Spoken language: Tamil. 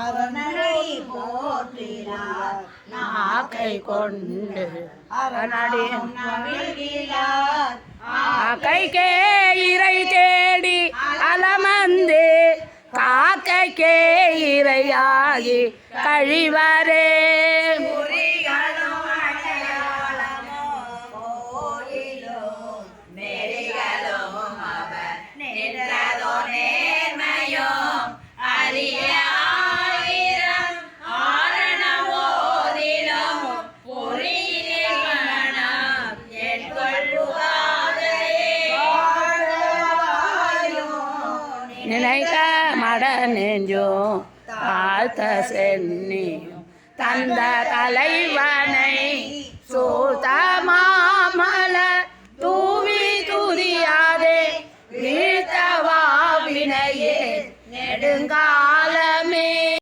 அரணடி போற்றினார் நாக்கை கொண்டு. அரணடி நவிழ்கிறார் கைக்கே இறை தேடி அலமந்து காக்கைக்கே இறையாகி கழிவரே. நினைக்க மட நெஞ்சும் பார்த்த சென்னி தந்த தலைவனை சூத மாமல தூவி துரியாதே வீழ்த்தவா வினையே நெடுங்கா